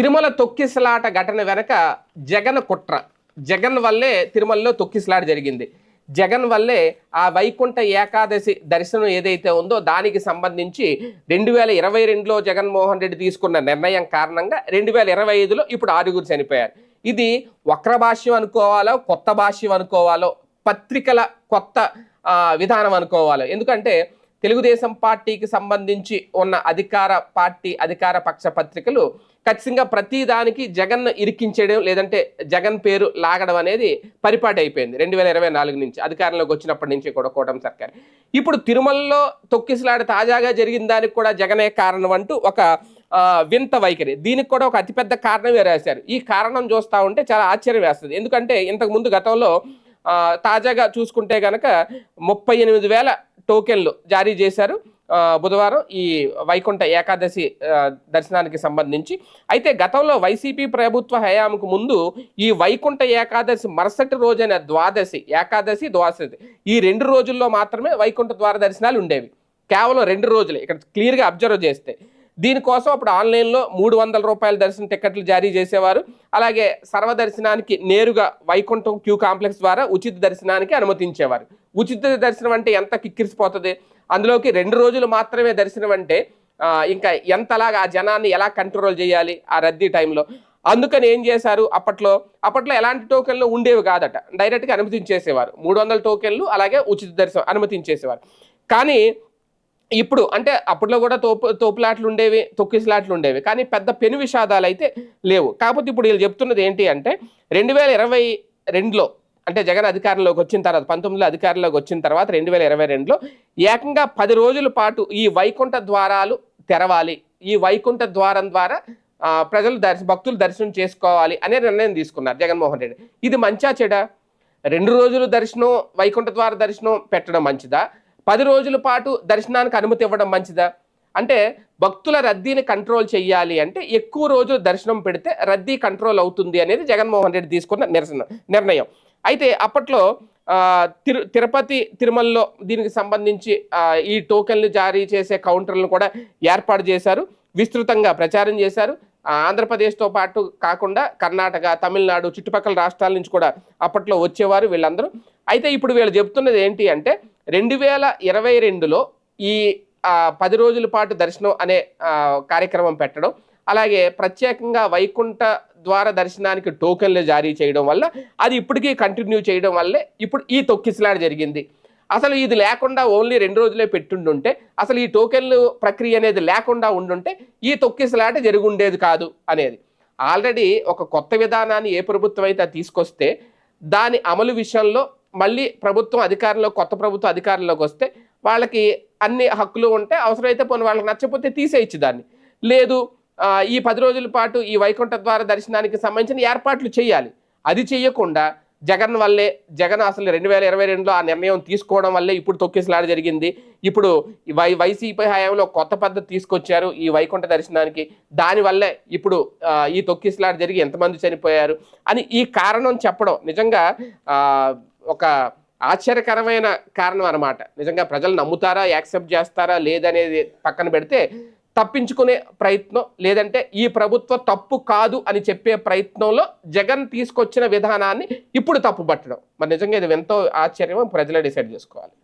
తిరుమల తొక్కిసలాట ఘటన వెనక జగన్ కుట్ర. జగన్ వల్లే తిరుమలలో తొక్కిసలాట జరిగింది. జగన్ వల్లే ఆ వైకుంఠ ఏకాదశి దర్శనం ఏదైతే ఉందో దానికి సంబంధించి రెండు వేల ఇరవై రెండులో జగన్మోహన్ రెడ్డి తీసుకున్న నిర్ణయం కారణంగా రెండు వేల ఇరవై ఐదులో ఇప్పుడు ఆరుగురు చనిపోయారు. ఇది వక్ర భాష్యం అనుకోవాలో కొత్త భాష్యం అనుకోవాలో పత్రికల కొత్త విధానం అనుకోవాలో. ఎందుకంటే తెలుగుదేశం పార్టీకి సంబంధించి ఉన్న అధికార పార్టీ అధికార పక్ష పత్రికలు ఖచ్చితంగా ప్రతిదానికి జగన్ ఇరికించడం లేదంటే జగన్ పేరు లాగడం అనేది పరిపాటి అయిపోయింది రెండు వేల ఇరవై నాలుగు నుంచి అధికారంలోకి వచ్చినప్పటి నుంచి కూడా కూటమి సర్కార్. ఇప్పుడు తిరుమలలో తొక్కిసలాడ తాజాగా జరిగిన దానికి కూడా జగనే కారణం అంటూ ఒక వింత వైఖరి. దీనికి కూడా ఒక అతిపెద్ద కారణమే రాశారు. ఈ కారణం చూస్తూ ఉంటే చాలా ఆశ్చర్యం వేస్తుంది. ఎందుకంటే ఇంతకుముందు గతంలో తాజాగా చూసుకుంటే కనుక ముప్పై ఎనిమిది వేల టోకెన్లు జారీ చేశారు. బుధవారం ఈ వైకుంఠ ఏకాదశి దర్శనానికి సంబంధించి. అయితే గతంలో వైసీపీ ప్రభుత్వ హయాంకు ముందు ఈ వైకుంఠ ఏకాదశి మరుసటి రోజైన ద్వాదశి ఏకాదశి ద్వాదశి ఈ రెండు రోజుల్లో మాత్రమే వైకుంఠ ద్వార దర్శనాలు ఉండేవి. కేవలం రెండు రోజులే. ఇక్కడ క్లియర్గా అబ్జర్వ్ చేస్తే దీనికోసం అప్పుడు ఆన్లైన్లో మూడు వందల రూపాయల దర్శన టికెట్లు జారీ చేసేవారు. అలాగే సర్వదర్శనానికి నేరుగా వైకుంఠం క్యూ కాంప్లెక్స్ ద్వారా ఉచిత దర్శనానికి అనుమతించేవారు. ఉచిత దర్శనం అంటే ఎంత కిక్కిరిసిపోతుంది? అందులోకి రెండు రోజులు మాత్రమే దర్శనం అంటే ఇంకా ఎంతలాగా ఆ జనాన్ని ఎలా కంట్రోల్ చేయాలి ఆ రద్దీ టైంలో? అందుకని ఏం చేశారు అప్పట్లో? అప్పట్లో ఎలాంటి టోకెన్లు ఉండేవి కాదట. డైరెక్ట్గా అనుమతించేసేవారు. మూడు వందల టోకెన్లు అలాగే ఉచిత దర్శనం అనుమతించేసేవారు. కానీ ఇప్పుడు అంటే అప్పట్లో కూడా తోపు తోపులాట్లు ఉండేవి తొక్కిసలాట్లు ఉండేవి. కానీ పెద్ద పెను విషాదాలు అయితే లేవు. కాకపోతే ఇప్పుడు వీళ్ళు చెప్తున్నది ఏంటి అంటే రెండు వేల ఇరవై రెండులో అంటే జగన్ అధికారంలోకి వచ్చిన తర్వాత పంతొమ్మిదిలో అధికారంలోకి వచ్చిన తర్వాత రెండు వేల ఇరవై రెండులో ఏకంగా పది రోజుల పాటు ఈ వైకుంఠ ద్వారాలు తెరవాలి. ఈ వైకుంఠ ద్వారం ద్వారా ప్రజలు దర్శ భక్తులు దర్శనం చేసుకోవాలి అనే నిర్ణయం తీసుకున్నారు జగన్మోహన్ రెడ్డి. ఇది మంచా చెడా? రెండు రోజులు దర్శనం వైకుంఠ ద్వార దర్శనం పెట్టడం మంచిదా? పది రోజుల పాటు దర్శనానికి అనుమతి ఇవ్వడం మంచిదా? అంటే భక్తుల రద్దీని కంట్రోల్ చేయాలి అంటే ఎక్కువ రోజులు దర్శనం పెడితే రద్దీ కంట్రోల్ అవుతుంది అనేది జగన్మోహన్ రెడ్డి తీసుకున్న నిరసన నిర్ణయం. అయితే అప్పట్లో తిరు తిరుపతి తిరుమలలో దీనికి సంబంధించి ఈ టోకెన్లు జారీ చేసే కౌంటర్లను కూడా ఏర్పాటు చేశారు. విస్తృతంగా ప్రచారం చేశారు. ఆంధ్రప్రదేశ్తో పాటు కాకుండా కర్ణాటక తమిళనాడు చుట్టుపక్కల రాష్ట్రాల నుంచి కూడా అప్పట్లో వచ్చేవారు వీళ్ళందరూ. అయితే ఇప్పుడు వీళ్ళు చెప్తున్నది ఏంటి అంటే రెండు వేల ఇరవై రెండులో ఈ పది రోజుల పాటు దర్శనం అనే కార్యక్రమం పెట్టడం అలాగే ప్రత్యేకంగా వైకుంఠ ద్వార దర్శనానికి టోకెన్లు జారీ చేయడం వల్ల అది ఇప్పటికీ కంటిన్యూ చేయడం వల్లే ఇప్పుడు ఈ తొక్కిసలాట జరిగింది. అసలు ఇది లేకుండా ఓన్లీ రెండు రోజులే పెట్టుండుంటే అసలు ఈ టోకెన్లు ప్రక్రియ అనేది లేకుండా ఉండుంటే ఈ తొక్కిసలాట జరుగుండేది కాదు అనేది. ఆల్రెడీ ఒక కొత్త విధానాన్ని ఏ ప్రభుత్వం అయితే తీసుకొస్తే దాని అమలు విషయంలో మళ్ళీ ప్రభుత్వం అధికారంలో కొత్త ప్రభుత్వం అధికారంలోకి వస్తే వాళ్ళకి అన్ని హక్కులు ఉంటే అవసరమైతే పోనీ వాళ్ళకి నచ్చకపోతే తీసేయచ్చు దాన్ని. లేదు ఈ పది రోజుల పాటు ఈ వైకుంఠ ద్వార దర్శనానికి సంబంధించిన ఏర్పాట్లు చేయాలి. అది చేయకుండా జగన్ వల్లే జగన్ అసలు రెండు వేల ఇరవై రెండులో ఆ నిర్ణయం తీసుకోవడం వల్లే ఇప్పుడు తొక్కిసలాట జరిగింది. ఇప్పుడు ఈ వై వైసీపీ హయాంలో కొత్త పద్ధతి తీసుకొచ్చారు ఈ వైకుంఠ దర్శనానికి. దానివల్లే ఇప్పుడు ఈ తొక్కిసలాట జరిగి ఎంతమంది చనిపోయారు అని ఈ కారణం చెప్పడం నిజంగా ఒక ఆశ్చర్యకరమైన కారణం అన్నమాట. నిజంగా ప్రజలు నమ్ముతారా యాక్సెప్ట్ చేస్తారా లేదనేది పక్కన పెడితే తప్పించుకునే ప్రయత్నం లేదంటే ఈ ప్రభుత్వ తప్పు కాదు అని చెప్పే ప్రయత్నంలో జగన్ తీసుకొచ్చిన విధానాన్ని ఇప్పుడు తప్పుపట్టడం. మరి నిజంగా ఇది ఎంతో ఆశ్చర్యమో ప్రజలే డిసైడ్ చేసుకోవాలి.